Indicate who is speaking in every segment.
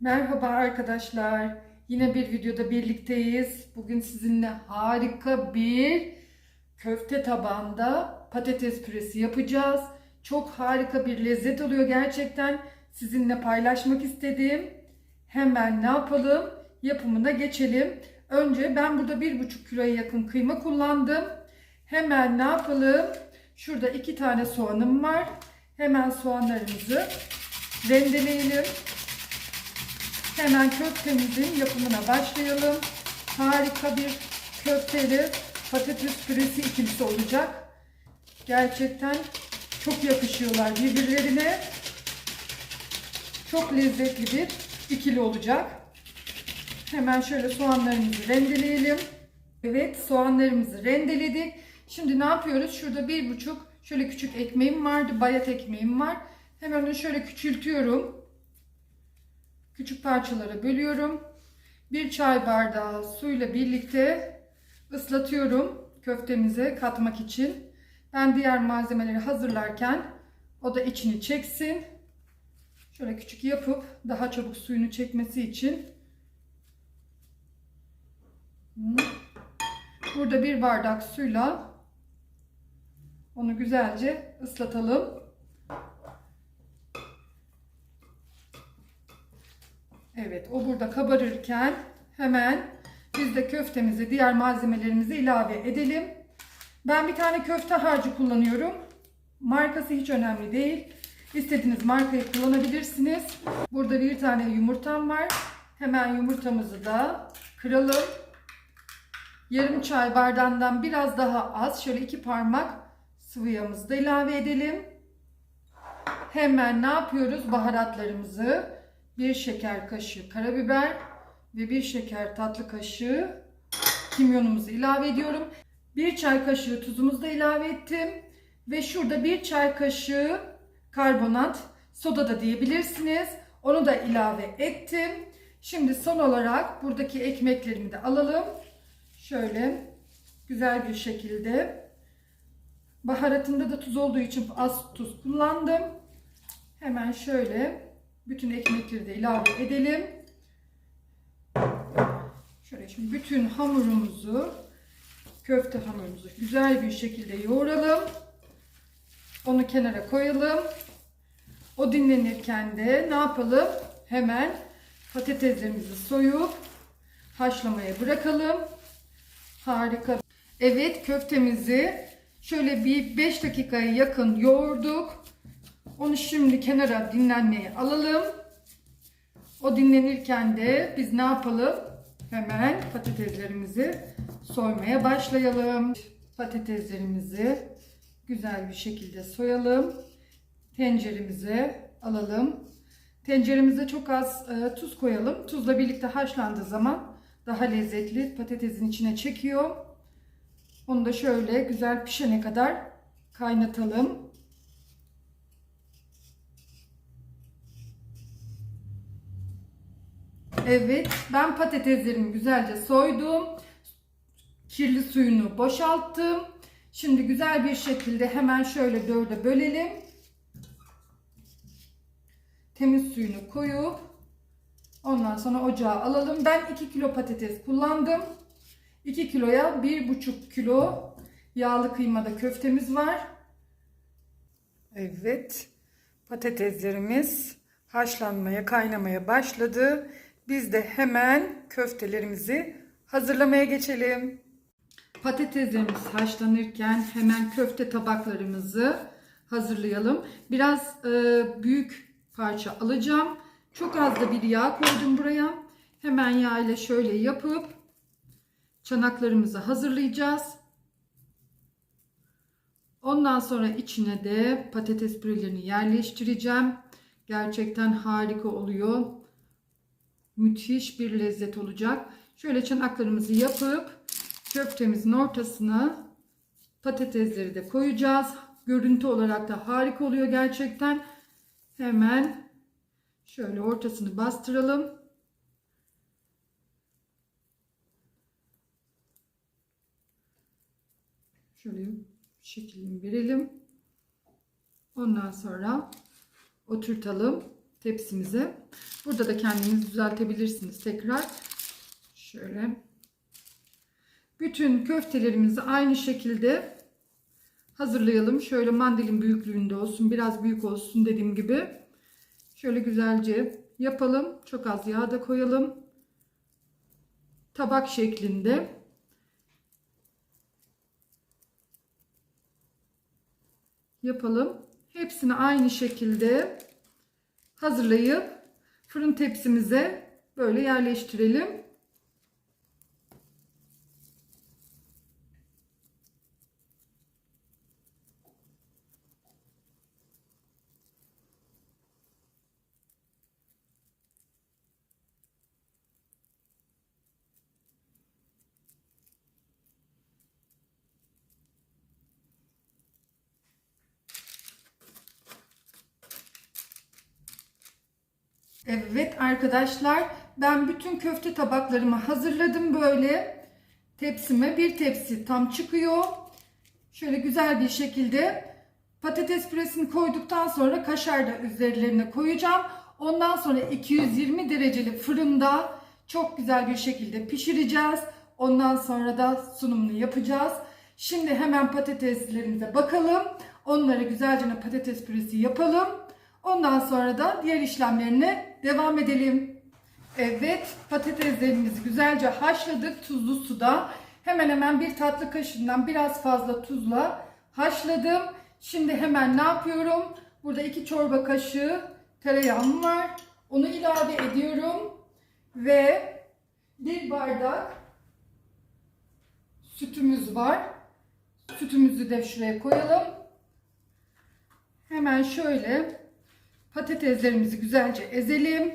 Speaker 1: Merhaba arkadaşlar. Yine bir videoda birlikteyiz. Bugün sizinle harika bir köfte tabağında patates püresi yapacağız. Çok harika bir lezzet oluyor gerçekten. Sizinle paylaşmak istedim. Hemen ne yapalım? Yapımına geçelim. Önce ben burada bir buçuk kiloya yakın kıyma kullandım. Hemen ne yapalım? Şurada iki tane soğanım var. Hemen soğanlarımızı rendeleyelim. Hemen köftemizin yapımına başlayalım. Harika bir köfteli patates püresi ikilisi olacak. Gerçekten çok yakışıyorlar birbirlerine. Çok lezzetli bir ikili olacak. Hemen şöyle soğanlarımızı rendeleyelim. Evet soğanlarımızı rendeledik. Şimdi ne yapıyoruz? Şurada bir buçuk şöyle küçük ekmeğim vardı. Bayat ekmeğim var. Hemen onu şöyle küçültüyorum. Küçük parçalara bölüyorum. Bir çay bardağı suyla birlikte ıslatıyorum köftemize katmak için. Ben diğer malzemeleri hazırlarken o da içini çeksin. Şöyle küçük yapıp daha çabuk suyunu çekmesi için Burada bir bardak suyla onu güzelce ıslatalım. Evet o burada kabarırken hemen biz de köftemizi diğer malzemelerimizi ilave edelim. Ben bir tane köfte harcı kullanıyorum. Markası hiç önemli değil. İstediğiniz markayı kullanabilirsiniz. Burada bir tane yumurtam var. Hemen yumurtamızı da kıralım. Yarım çay bardağından biraz daha az şöyle iki parmak sıvı yağımızı da ilave edelim. Hemen ne yapıyoruz? Baharatlarımızı bir şeker kaşığı karabiber ve bir şeker tatlı kaşığı kimyonumuzu ilave ediyorum. Bir çay kaşığı tuzumuzu da ilave ettim. Ve şurada bir çay kaşığı karbonat, soda da diyebilirsiniz. Onu da ilave ettim. Şimdi son olarak buradaki ekmeklerimi de alalım. Şöyle güzel bir şekilde. Baharatında da tuz olduğu için az tuz kullandım. Hemen şöyle bütün ekmekleri de ilave edelim. Şöyle şimdi bütün hamurumuzu, köfte hamurumuzu güzel bir şekilde yoğuralım. Onu kenara koyalım. O dinlenirken de ne yapalım? Hemen patateslerimizi soyup haşlamaya bırakalım. Harika. Evet köftemizi şöyle bir 5 dakikaya yakın yoğurduk. Onu şimdi kenara dinlenmeye alalım. O dinlenirken de biz ne yapalım? Hemen patateslerimizi soymaya başlayalım. Patateslerimizi güzel bir şekilde soyalım. Tenceremize alalım. Tenceremize çok az e, tuz koyalım. Tuzla birlikte haşlandığı zaman daha lezzetli patatesin içine çekiyor. Onu da şöyle güzel pişene kadar kaynatalım. Evet, ben patateslerimi güzelce soydum. Kirli suyunu boşalttım. Şimdi güzel bir şekilde hemen şöyle dörde bölelim. Temiz suyunu koyup ondan sonra ocağa alalım. Ben 2 kilo patates kullandım. 2 kiloya 1,5 kilo yağlı kıymada köftemiz var. Evet. Patateslerimiz haşlanmaya, kaynamaya başladı. Biz de hemen köftelerimizi hazırlamaya geçelim. Patateslerimiz haşlanırken hemen köfte tabaklarımızı hazırlayalım. Biraz e, büyük parça alacağım. Çok az da bir yağ koydum buraya. Hemen yağ ile şöyle yapıp çanaklarımızı hazırlayacağız. Ondan sonra içine de patates pürelerini yerleştireceğim. Gerçekten harika oluyor. Müthiş bir lezzet olacak. Şöyle çanaklarımızı yapıp köftemizin ortasına patatesleri de koyacağız. Görüntü olarak da harika oluyor gerçekten. Hemen şöyle ortasını bastıralım. Şöyle şeklini verelim. Ondan sonra oturtalım. Tepsimize. Burada da kendiniz düzeltebilirsiniz tekrar. Şöyle. Bütün köftelerimizi aynı şekilde hazırlayalım. Şöyle mandilin büyüklüğünde olsun. Biraz büyük olsun dediğim gibi. Şöyle güzelce yapalım. Çok az yağ da koyalım. Tabak şeklinde. Yapalım. Hepsini aynı şekilde hazırlayıp fırın tepsimize böyle yerleştirelim. Evet arkadaşlar ben bütün köfte tabaklarımı hazırladım böyle tepsime bir tepsi tam çıkıyor. Şöyle güzel bir şekilde patates püresini koyduktan sonra kaşar da üzerlerine koyacağım. Ondan sonra 220 dereceli fırında çok güzel bir şekilde pişireceğiz. Ondan sonra da sunumunu yapacağız. Şimdi hemen patateslerimize bakalım. Onları güzelce patates püresi yapalım. Ondan sonra da diğer işlemlerine devam edelim. Evet patateslerimizi güzelce haşladık tuzlu suda. Hemen hemen bir tatlı kaşığından biraz fazla tuzla haşladım. Şimdi hemen ne yapıyorum? Burada iki çorba kaşığı tereyağım var. Onu ilave ediyorum. Ve bir bardak sütümüz var. Sütümüzü de şuraya koyalım. Hemen şöyle patateslerimizi güzelce ezelim.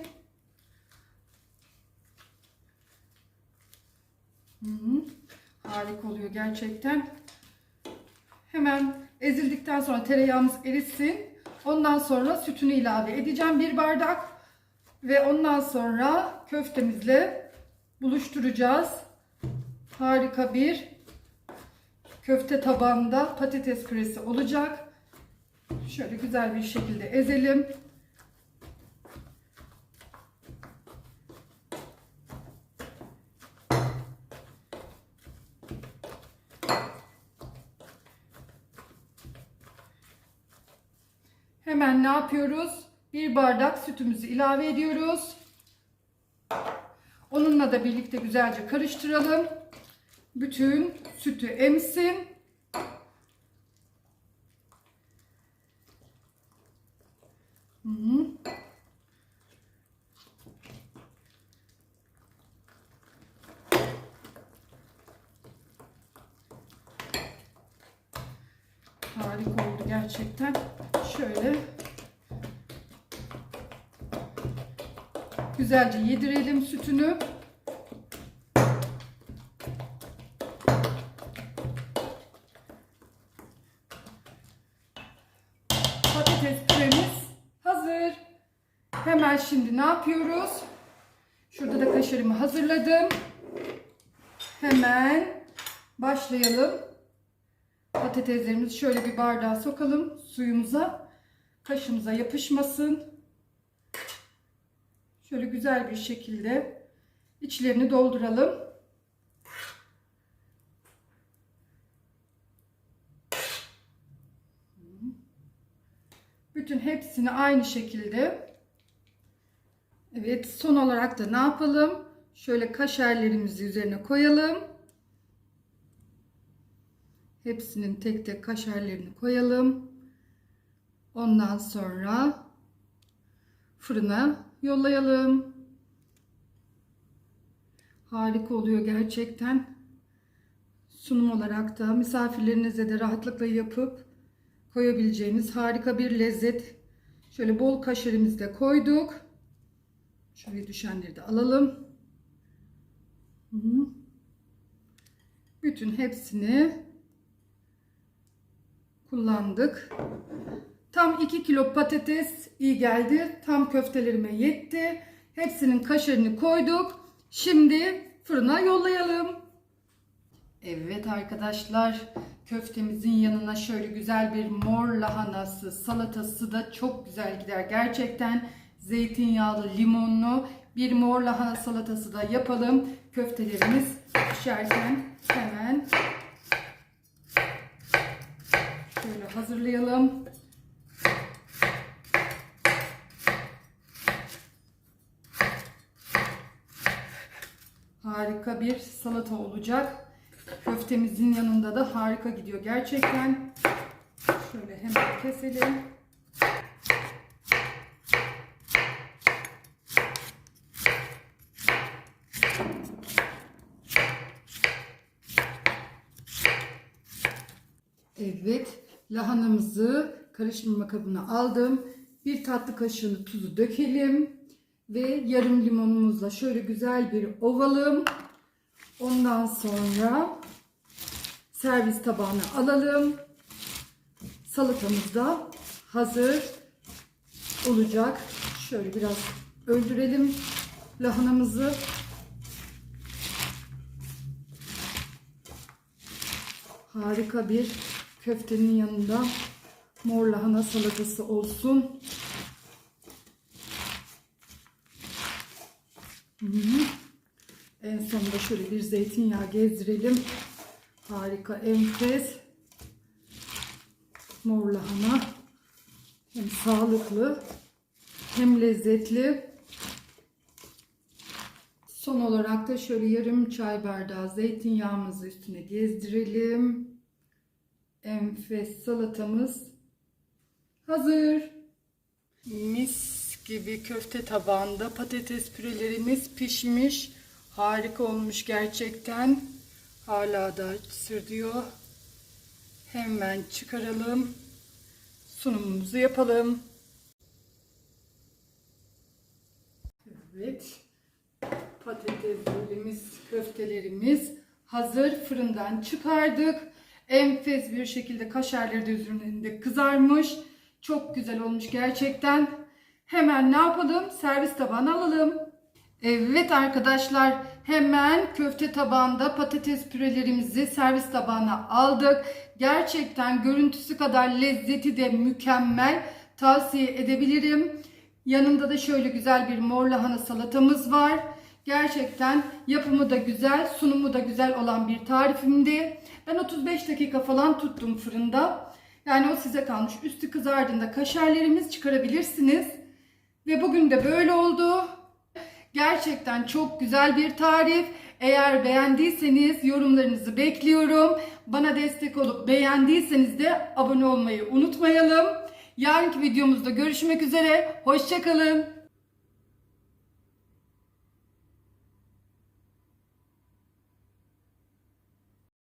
Speaker 1: Harika oluyor gerçekten. Hemen ezildikten sonra tereyağımız erisin. Ondan sonra sütünü ilave edeceğim bir bardak. Ve ondan sonra köftemizle buluşturacağız. Harika bir köfte tabağında patates püresi olacak. Şöyle güzel bir şekilde ezelim. Hemen ne yapıyoruz? Bir bardak sütümüzü ilave ediyoruz. Onunla da birlikte güzelce karıştıralım. Bütün sütü emsin. Harika oldu gerçekten. Şöyle güzelce yedirelim sütünü. Şimdi ne yapıyoruz? Şurada da kaşarımı hazırladım. Hemen başlayalım. Patateslerimizi şöyle bir bardağa sokalım suyumuza. Kaşımıza yapışmasın. Şöyle güzel bir şekilde içlerini dolduralım. Bütün hepsini aynı şekilde. Evet son olarak da ne yapalım? Şöyle kaşarlarımızı üzerine koyalım. Hepsinin tek tek kaşarlarını koyalım. Ondan sonra fırına yollayalım. Harika oluyor gerçekten. Sunum olarak da misafirlerinize de rahatlıkla yapıp koyabileceğiniz harika bir lezzet. Şöyle bol kaşarımızı da koyduk. Şöyle düşenleri de alalım. Bütün hepsini kullandık. Tam 2 kilo patates iyi geldi. Tam köftelerime yetti. Hepsinin kaşarını koyduk. Şimdi fırına yollayalım. Evet arkadaşlar köftemizin yanına şöyle güzel bir mor lahanası salatası da çok güzel gider gerçekten. Zeytinyağlı, limonlu bir mor lahana salatası da yapalım. Köftelerimiz pişerken hemen şöyle hazırlayalım. Harika bir salata olacak. Köftemizin yanında da harika gidiyor gerçekten. Şöyle hemen keselim. Evet, lahanamızı karıştırma kabına aldım. Bir tatlı kaşığını tuzu dökelim ve yarım limonumuzla şöyle güzel bir ovalım. Ondan sonra servis tabağına alalım. Salatamız da hazır olacak. Şöyle biraz öldürelim lahanamızı. Harika bir köftenin yanında mor lahana salatası olsun. Hı hı. En sonunda şöyle bir zeytinyağı gezdirelim. Harika, enfes. Mor lahana. Hem sağlıklı hem lezzetli. Son olarak da şöyle yarım çay bardağı zeytinyağımızı üstüne gezdirelim. Enfes salatamız hazır. Mis gibi köfte tabağında patates pürelerimiz pişmiş. Harika olmuş gerçekten. Hala da sırdıyor. Hemen çıkaralım. Sunumumuzu yapalım. Evet. Patateslerimiz, köftelerimiz hazır. Fırından çıkardık. Enfes bir şekilde kaşarları da üzerinde kızarmış. Çok güzel olmuş gerçekten. Hemen ne yapalım? Servis tabağına alalım. Evet arkadaşlar hemen köfte tabağında patates pürelerimizi servis tabağına aldık. Gerçekten görüntüsü kadar lezzeti de mükemmel. Tavsiye edebilirim. Yanında da şöyle güzel bir mor lahana salatamız var. Gerçekten yapımı da güzel, sunumu da güzel olan bir tarifimdi. Ben 35 dakika falan tuttum fırında. Yani o size kalmış. Üstü kızardığında kaşarlarımız çıkarabilirsiniz. Ve bugün de böyle oldu. Gerçekten çok güzel bir tarif. Eğer beğendiyseniz yorumlarınızı bekliyorum. Bana destek olup beğendiyseniz de abone olmayı unutmayalım. Yarınki videomuzda görüşmek üzere. Hoşçakalın.